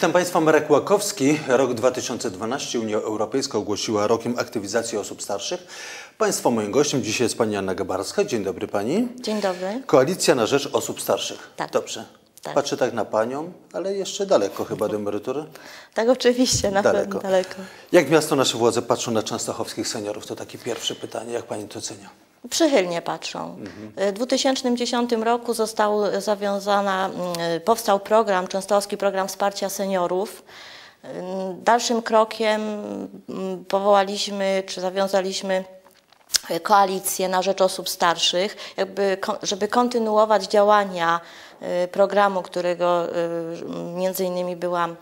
Witam Państwa, Marek Łakowski. Rok 2012 Unia Europejska ogłosiła rokiem aktywizacji osób starszych. Państwa moim gościem dzisiaj jest Pani Anna Gabarska. Dzień dobry Pani. Dzień dobry. Koalicja na rzecz osób starszych. Tak. Dobrze. Tak. Patrzę tak na Panią, ale jeszcze daleko chyba do emerytury. Tak, oczywiście, na Daleko. pewno daleko. Jak miasto nasze władze patrzą na częstochowskich seniorów? To takie pierwsze pytanie. Jak Pani to ocenia? Przychylnie patrzą. W 2010 roku został zawiązana, mm, powstał program, Częstochowski Program Wsparcia Seniorów. Ym, Dalszym krokiem mm, powołaliśmy, czy zawiązaliśmy e, koalicję na rzecz osób starszych, jakby, żeby kontynuować działania y, programu, którego y, między innymi byłam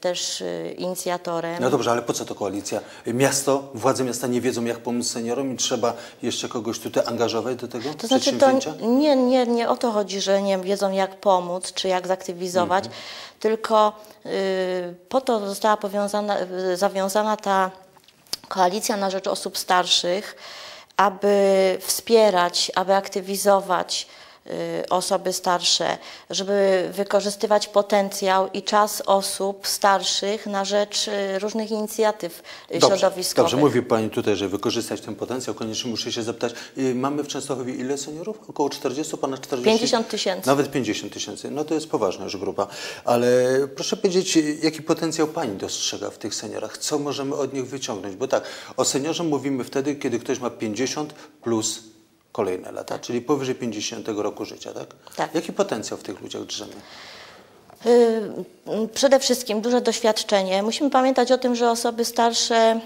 też y, inicjatorem. No dobrze, ale po co to koalicja? Miasto, władze miasta nie wiedzą, jak pomóc seniorom i trzeba jeszcze kogoś tutaj angażować do tego To znaczy, to nie, nie, nie o to chodzi, że nie wiedzą jak pomóc, czy jak zaktywizować, Mhm. tylko y, po to została powiązana, y, zawiązana ta koalicja na rzecz osób starszych, aby wspierać, aby aktywizować y, osoby starsze, żeby wykorzystywać potencjał i czas osób starszych na rzecz y, różnych inicjatyw y, Dobrze, środowiskowych. dobrze, mówi Pani tutaj, że wykorzystać ten potencjał. Koniecznie muszę się zapytać, y, mamy w Częstochowie ile seniorów? Około 40, ponad 40? 50 tysięcy. Nawet 50 tysięcy. No to jest poważna już grupa. Ale proszę powiedzieć, y, jaki potencjał Pani dostrzega w tych seniorach? Co możemy od nich wyciągnąć? Bo tak, o seniorze mówimy wtedy, kiedy ktoś ma 50 plus kolejne lata, czyli powyżej 50 roku życia, tak? Tak. Jaki potencjał w tych ludziach drzemie? Y, Przede wszystkim duże doświadczenie. Musimy pamiętać o tym, że osoby starsze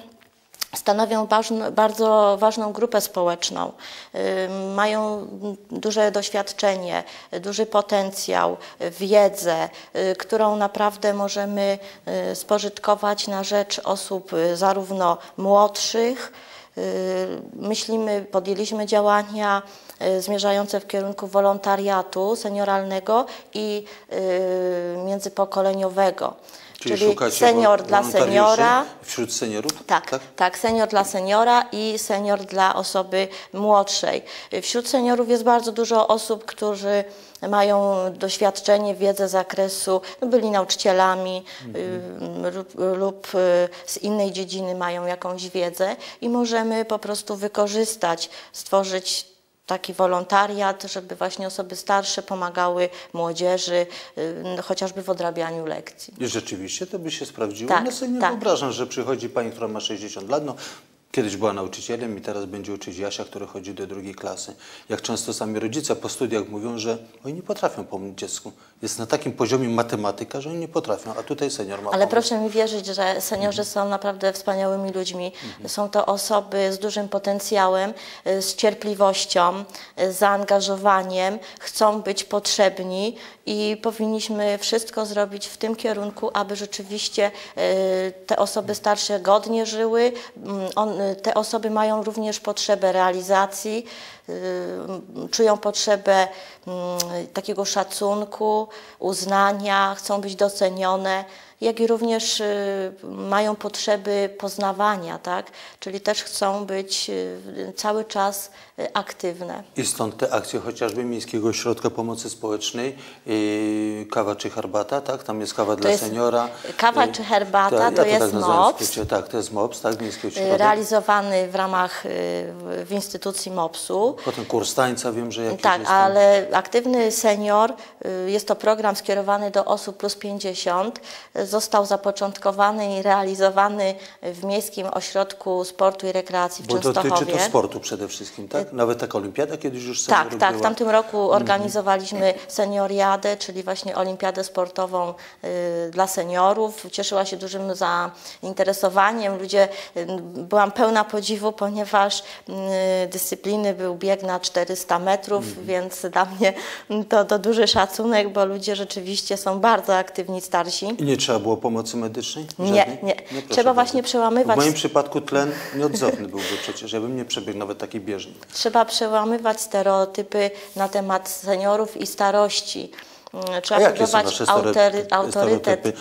stanowią bardzo ważną grupę społeczną. Y, Mają duże doświadczenie, duży potencjał, wiedzę, y, którą naprawdę możemy spożytkować na rzecz osób zarówno młodszych, Myślimy, podjęliśmy działania y, zmierzające w kierunku wolontariatu senioralnego i y, międzypokoleniowego. Czyli, szukacie senior dla seniora. Wśród seniorów? Tak, tak, senior dla seniora i senior dla osoby młodszej. Wśród seniorów jest bardzo dużo osób, którzy mają doświadczenie, wiedzę z zakresu, no byli nauczycielami y, lub, lub y, z innej dziedziny mają jakąś wiedzę i możemy po prostu wykorzystać, stworzyć taki wolontariat, żeby właśnie osoby starsze pomagały młodzieży, y, chociażby w odrabianiu lekcji. I rzeczywiście to by się sprawdziło. Tak, no sobie nie tak. wyobrażam, że przychodzi pani, która ma 60 lat, no kiedyś była nauczycielem i teraz będzie uczyć Jasia, który chodzi do drugiej klasy. Jak często sami rodzice po studiach mówią, że oni nie potrafią pomóc dziecku. Jest na takim poziomie matematyka, że oni nie potrafią, a tutaj senior ma Ale pomóc. proszę mi wierzyć, że seniorzy są naprawdę wspaniałymi ludźmi. Są to osoby z dużym potencjałem, y, z cierpliwością, y, z zaangażowaniem, chcą być potrzebni i powinniśmy wszystko zrobić w tym kierunku, aby rzeczywiście y, te osoby starsze godnie żyły. Mm, te osoby mają również potrzebę realizacji, czują potrzebę mm, takiego szacunku, uznania, chcą być docenione, jak i również y, mają potrzeby poznawania, tak? Czyli też chcą być y, cały czas y, aktywne. I stąd te akcje chociażby Miejskiego Ośrodka Pomocy Społecznej, kawa czy herbata, tak? Tam jest kawa dla jest seniora. kawa czy herbata, tak, to ja jest tak nazywam w MOPS. skrócie, Tak, to jest MOPS, tak? Miejski Ośrodek. Realizowany w ramach w instytucji MOPS-u. Potem kurs tańca, wiem, że jakiś Tak, jest ale aktywny senior, jest to program skierowany do osób plus 50, y, został zapoczątkowany i realizowany w Miejskim Ośrodku Sportu i Rekreacji w Bo dotyczy Częstochowie. to sportu przede wszystkim, tak? Nawet taka olimpiada kiedyś już seniorów Tak, tak. W była. tamtym roku organizowaliśmy senioriadę, czyli właśnie olimpiadę sportową y, dla seniorów. Cieszyła się dużym zainteresowaniem. Ludzie, y, byłam pełna podziwu, ponieważ y, dyscypliny był bieg na 400 metrów, więc dla mnie to, to duży szacunek, bo ludzie rzeczywiście są bardzo aktywni, starsi. I nie trzeba było pomocy medycznej? Nie, Żadnej? nie. proszę Trzeba bardzo. właśnie przełamywać- W moim przypadku tlen nieodzowny byłby przecież. Ja bym nie przebiegł nawet takiej bieżni. Trzeba przełamywać stereotypy na temat seniorów i starości. Mm, trzeba jakie są budować nasze autory, autorytet Y,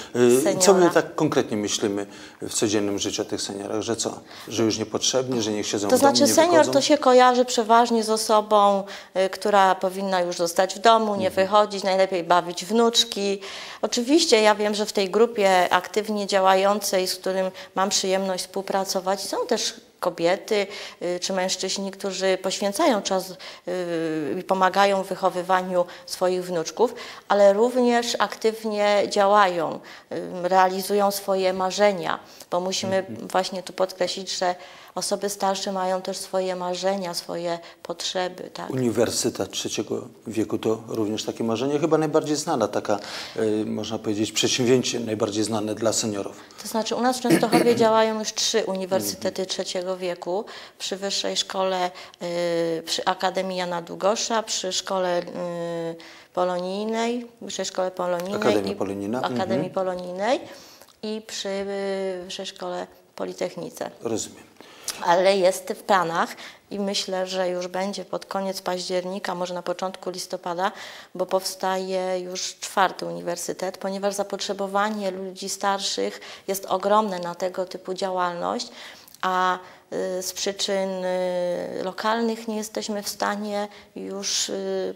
Co my seniora. tak konkretnie myślimy w codziennym życiu o tych seniorach? Że co? Że już niepotrzebni, że niech siedzą To w domu, znaczy senior wychodzą? to się kojarzy przeważnie z osobą, y, która powinna już zostać w domu, nie Mhm. wychodzić, najlepiej bawić wnuczki. Oczywiście ja wiem, że w tej grupie aktywnie działającej, z którym mam przyjemność współpracować, są też kobiety y, czy mężczyźni, którzy poświęcają czas y, i pomagają w wychowywaniu swoich wnuczków, ale również aktywnie działają, y, realizują swoje marzenia, bo musimy Mhm. właśnie tu podkreślić, że osoby starsze mają też swoje marzenia, swoje potrzeby. Tak? Uniwersytet trzeciego wieku to również takie marzenie, chyba najbardziej znana, taka, y, można powiedzieć, przedsięwzięcie najbardziej znane dla seniorów. To znaczy u nas w Częstochowie działają już trzy uniwersytety trzeciego wieku. Przy Wyższej Szkole, y, przy Akademii Jana Długosza, przy Szkole y, Polonijnej, Wyższej Szkole Polonijnej Akademia i Polonijna, Akademii Polonijnej i przy y, Wyższej Szkole Politechnice. Rozumiem. Ale jest w planach i myślę, że już będzie pod koniec października, może na początku listopada, bo powstaje już czwarty uniwersytet, ponieważ zapotrzebowanie ludzi starszych jest ogromne na tego typu działalność, a y, z przyczyn y, lokalnych nie jesteśmy w stanie już y,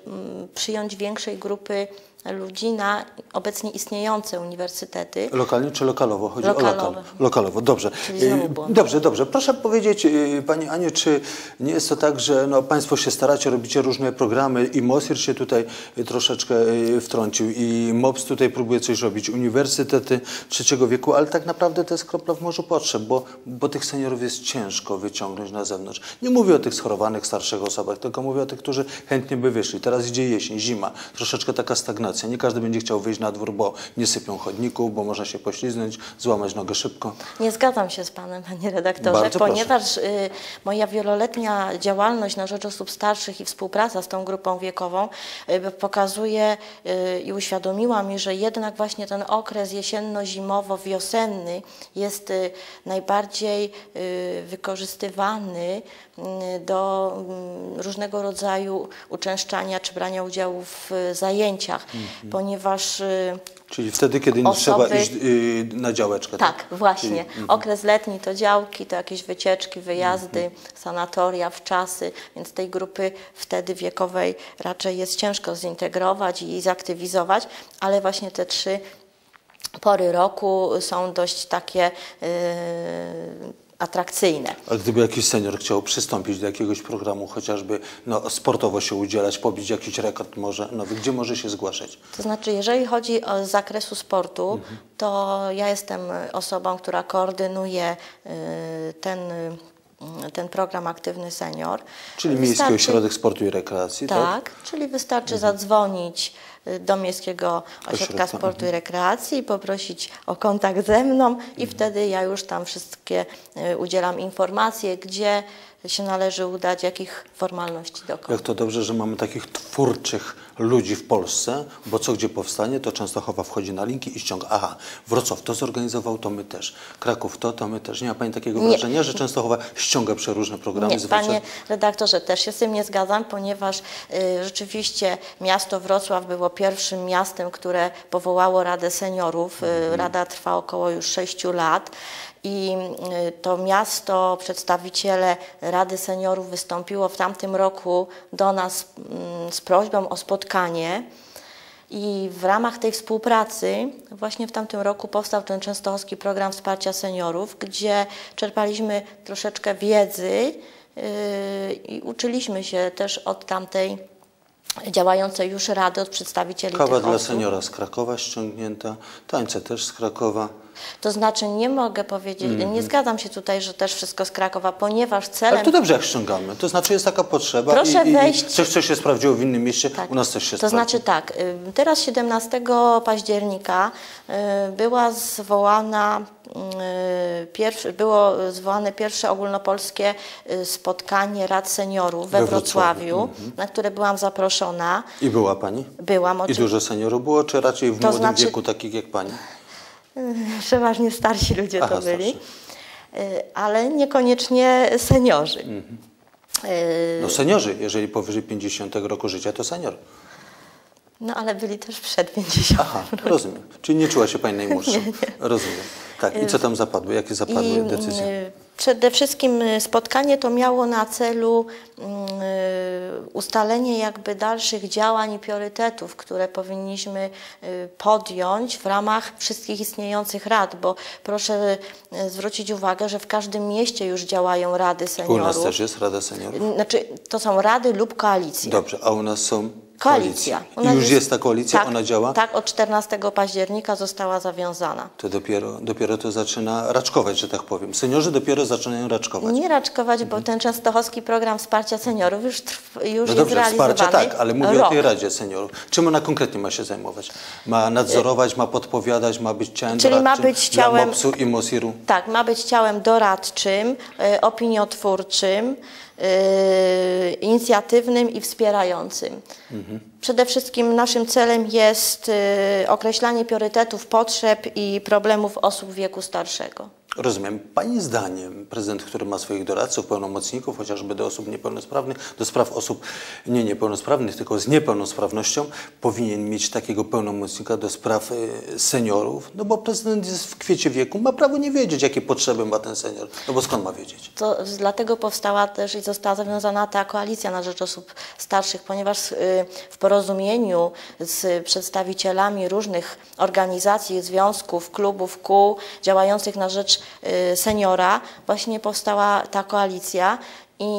przyjąć większej grupy ludzi na obecnie istniejące uniwersytety. Lokalnie czy lokalowo? Chodzi o Lokalowo. lokal. Lokalowo, dobrze. Y. Dobrze, dobrze. Proszę powiedzieć, y, Pani Aniu, czy nie jest to tak, że no, Państwo się staracie, robicie różne programy i MOSIR się tutaj y, troszeczkę wtrącił i MOPS tutaj próbuje coś robić, uniwersytety trzeciego wieku, ale tak naprawdę to jest kropla w morzu potrzeb, bo, bo tych seniorów jest ciężko wyciągnąć na zewnątrz. Nie mówię o tych schorowanych, starszych osobach, tylko mówię o tych, którzy chętnie by wyszli. Teraz idzie jesień, zima, troszeczkę taka stagnacja. Nie każdy będzie chciał wyjść na dwór, bo nie sypią chodników, bo można się pośliznąć, złamać nogę szybko. Nie zgadzam się z Panem, Panie redaktorze, Bardzo ponieważ y, moja wieloletnia działalność na rzecz osób starszych i współpraca z tą grupą wiekową y, pokazuje y, i uświadomiła mi, że jednak właśnie ten okres jesienno-zimowo-wiosenny jest y, najbardziej y, wykorzystywany y, do mm, różnego rodzaju uczęszczania czy brania udziału w zajęciach, Mhm. ponieważ y, Czyli wtedy, kiedy nie Osoby- trzeba iść y, na działeczkę. tak, właśnie. Czyli, mhm. Okres letni to działki, to jakieś wycieczki, wyjazdy, sanatoria, wczasy, więc tej grupy wtedy wiekowej raczej jest ciężko zintegrować i zaktywizować, ale właśnie te trzy pory roku są dość takie yy, atrakcyjne. A gdyby jakiś senior chciał przystąpić do jakiegoś programu, chociażby no, sportowo się udzielać, pobić jakiś rekord może nowy, gdzie może się zgłaszać? To znaczy, jeżeli chodzi o zakresu sportu, to ja jestem osobą, która koordynuje y, ten, y, ten program Aktywny Senior. Czyli Miejski Wystarczy- Ośrodek Sportu i Rekreacji, tak? Tak, czyli wystarczy zadzwonić y, do Miejskiego Ośrodka Sportu i Rekreacji i poprosić o kontakt ze mną i wtedy ja już tam wszystkie y, udzielam informacje, gdzie się należy udać, jakich formalności dokonać. Jak to dobrze, że mamy takich twórczych ludzi w Polsce, bo co gdzie powstanie, to Częstochowa wchodzi na linki i ściąga. Aha, Wrocław to zorganizował, to my też. Kraków to, to my też. Nie ma Pani takiego Nie. wrażenia, że Częstochowa ściąga przeróżne programy Nie, z panie redaktorze, też się z tym nie zgadzam, ponieważ y, rzeczywiście miasto Wrocław było pierwszym miastem, które powołało Radę Seniorów. Y, Rada trwa około już sześciu lat. I y, to miasto, przedstawiciele Rady Seniorów wystąpiło w tamtym roku do nas mm, z prośbą o spotkanie. I w ramach tej współpracy właśnie w tamtym roku powstał ten częstochowski program wsparcia seniorów, gdzie czerpaliśmy troszeczkę wiedzy yy, i uczyliśmy się też od tamtej działającej już rady, od przedstawicieli Kawa dla osób. seniora z Krakowa ściągnięta, tańce też z Krakowa. To znaczy nie mogę powiedzieć, nie zgadzam się tutaj, że też wszystko z Krakowa, ponieważ Ale celem... to dobrze, jak ściągamy. To znaczy jest taka potrzeba Proszę i, i, wejść- i coś, co się sprawdziło w innym mieście, Tak. u nas też się To sprawdzi. znaczy tak, y, teraz 17 października y, była zwołana, y, pierwszy, było zwołane pierwsze ogólnopolskie spotkanie Rad Seniorów we, We Wrocławiu, Wrocławiu, na które byłam zaproszona. I była Pani? Byłam I oczywiście. dużo seniorów było, czy raczej w To młodym znaczy- wieku, takich jak Pani? Przeważnie starsi ludzie Aha, to byli, starsi. y, ale niekoniecznie seniorzy. Mhm. No seniorzy, jeżeli powyżej 50 roku życia, to senior. No ale byli też przed 50. Aha, rozumiem. Czyli nie czuła się Pani najmłodszą. Rozumiem. Tak, i co tam zapadło? Jakie zapadły I decyzje? Przede wszystkim y, spotkanie to miało na celu y, ustalenie jakby dalszych działań i priorytetów, które powinniśmy y, podjąć w ramach wszystkich istniejących rad, bo proszę zwrócić uwagę, że w każdym mieście już działają rady U nas seniorów. też jest Rada Seniorów? Znaczy, to są rady lub koalicje. Dobrze, a u nas są Koalicja. I już jest ta koalicja? tak, Ona działa? Tak, od 14 października została zawiązana. To dopiero, dopiero to zaczyna raczkować, że tak powiem. Seniorzy dopiero zaczynają raczkować. Nie raczkować, bo ten częstochowski program wsparcia seniorów już, trw, już No jest dobrze, realizowany. wsparcie tak, ale mówię rok. o tej Radzie Seniorów. Czym ona konkretnie ma się zajmować? Ma nadzorować, ma podpowiadać, ma być ciałem Czyli ma być dla ciałem- MOPS-u i MOSIR-u? Tak, ma być ciałem doradczym, y, opiniotwórczym, inicjatywnym i wspierającym. Przede wszystkim naszym celem jest y, określanie priorytetów, potrzeb i problemów osób wieku starszego. Rozumiem. Pani zdaniem prezydent, który ma swoich doradców, pełnomocników, chociażby do osób niepełnosprawnych, do spraw osób nie niepełnosprawnych, tylko z niepełnosprawnością, powinien mieć takiego pełnomocnika do spraw y, seniorów, no bo prezydent jest w kwiecie wieku, ma prawo nie wiedzieć, jakie potrzeby ma ten senior. No bo skąd ma wiedzieć? To dlatego powstała też i została zawiązana ta koalicja na rzecz osób starszych, ponieważ y, w porozumieniu z przedstawicielami różnych organizacji, związków, klubów, kół działających na rzecz y, seniora właśnie powstała ta koalicja i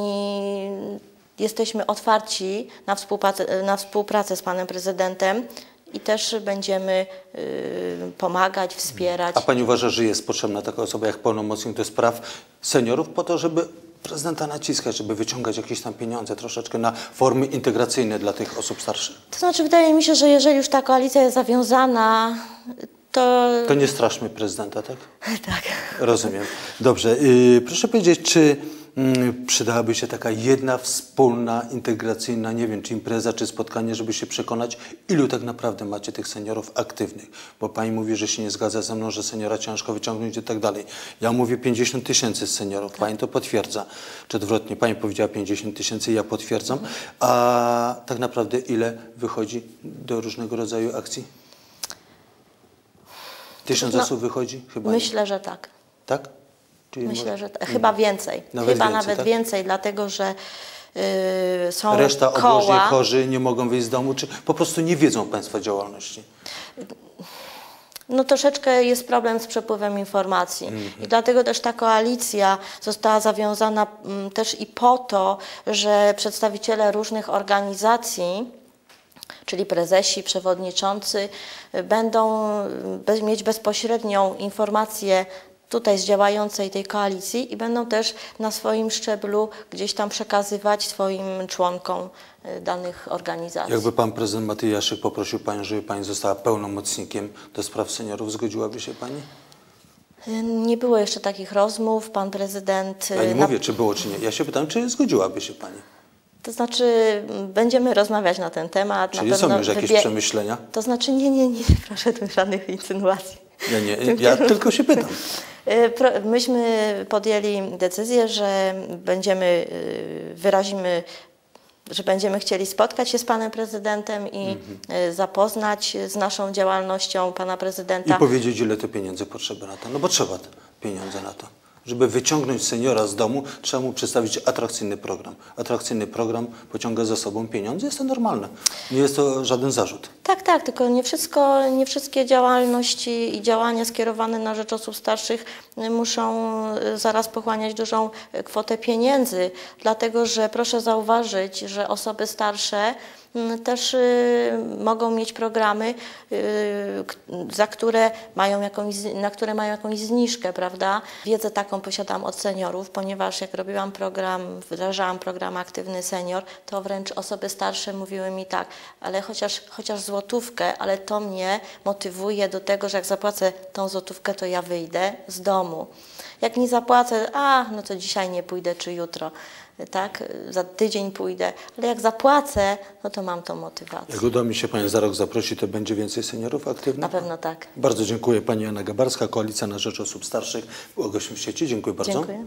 jesteśmy otwarci na współpracę, na współpracę z panem prezydentem i też będziemy y, pomagać, wspierać. A pani uważa, że jest potrzebna taka osoba jak pełnomocnik do spraw seniorów po to, żeby prezydenta naciskać, żeby wyciągać jakieś tam pieniądze troszeczkę na formy integracyjne dla tych osób starszych? To znaczy, wydaje mi się, że jeżeli już ta koalicja jest zawiązana, to To nie straszmy prezydenta, tak? tak. Rozumiem. Dobrze. Yy, proszę powiedzieć, czy mm, przydałaby się taka jedna wspólna, integracyjna, nie wiem, czy impreza, czy spotkanie, żeby się przekonać, ilu tak naprawdę macie tych seniorów aktywnych? Bo pani mówi, że się nie zgadza ze mną, że seniora ciężko wyciągnąć i tak dalej. Ja mówię 50 tysięcy seniorów. Pani to potwierdza. Czy odwrotnie, pani powiedziała 50 tysięcy, ja potwierdzam. A tak naprawdę ile wychodzi do różnego rodzaju akcji? Tysiąc No, osób wychodzi? Chyba nie. Myślę, że tak. Tak? Czyli Myślę, że t- chyba więcej. Nawet chyba więcej, nawet tak? więcej, dlatego że y, są Reszta koła. chorzy nie mogą wyjść z domu, czy po prostu nie wiedzą Państwa działalności? No troszeczkę jest problem z przepływem informacji Mhm. i dlatego też ta koalicja została zawiązana mm, też i po to, że przedstawiciele różnych organizacji, czyli prezesi, przewodniczący, y, będą y, mieć bezpośrednią informację tutaj z działającej tej koalicji i będą też na swoim szczeblu gdzieś tam przekazywać swoim członkom y, danych organizacji. Jakby Pan Prezydent Matyjaszek poprosił Panią, żeby Pani została pełnomocnikiem do spraw seniorów, zgodziłaby się Pani? Nie było jeszcze takich rozmów. Pan prezydent. Ja nie na- mówię, czy było, czy nie. Ja się pytam, czy zgodziłaby się Pani? To znaczy, będziemy rozmawiać na ten temat. Czyli na są już jakieś przemyślenia? To znaczy, nie, nie, nie, proszę tu żadnych insynuacji. Ja nie, ja tylko się pytam. Pro- Myśmy podjęli decyzję, że będziemy, y, wyrazimy, że będziemy chcieli spotkać się z panem prezydentem i Mhm. y, zapoznać z naszą działalnością pana I prezydenta. powiedzieć, ile to pieniędzy potrzeba na to. No bo trzeba pieniądze na to. Żeby wyciągnąć seniora z domu, trzeba mu przedstawić atrakcyjny program. Atrakcyjny program pociąga za sobą pieniądze, jest to normalne. Nie jest to żaden zarzut. Tak, tak, tylko nie wszystko, nie wszystkie działalności i działania skierowane na rzecz osób starszych y, muszą y, zaraz pochłaniać dużą y, kwotę pieniędzy, dlatego że proszę zauważyć, że osoby starsze też y, mogą mieć programy, y, za które mają jakąś, na które mają jakąś zniżkę, prawda? Wiedzę taką posiadam od seniorów, ponieważ jak robiłam program, wdrażałam program Aktywny Senior, to wręcz osoby starsze mówiły mi tak, ale chociaż, chociaż złotówkę, ale to mnie motywuje do tego, że jak zapłacę tą złotówkę, to ja wyjdę z domu. Jak nie zapłacę, a no to dzisiaj nie pójdę, czy jutro, tak, za tydzień pójdę, ale jak zapłacę, no to mam tą motywację. Jak uda mi się Pani za rok zaprosić, to będzie więcej seniorów aktywnych? Na pewno tak. Bardzo dziękuję Pani Anna Gabarska, Koalicja na Rzecz Osób Starszych. Gościem w sieci. Dziękuję bardzo. Dziękuję.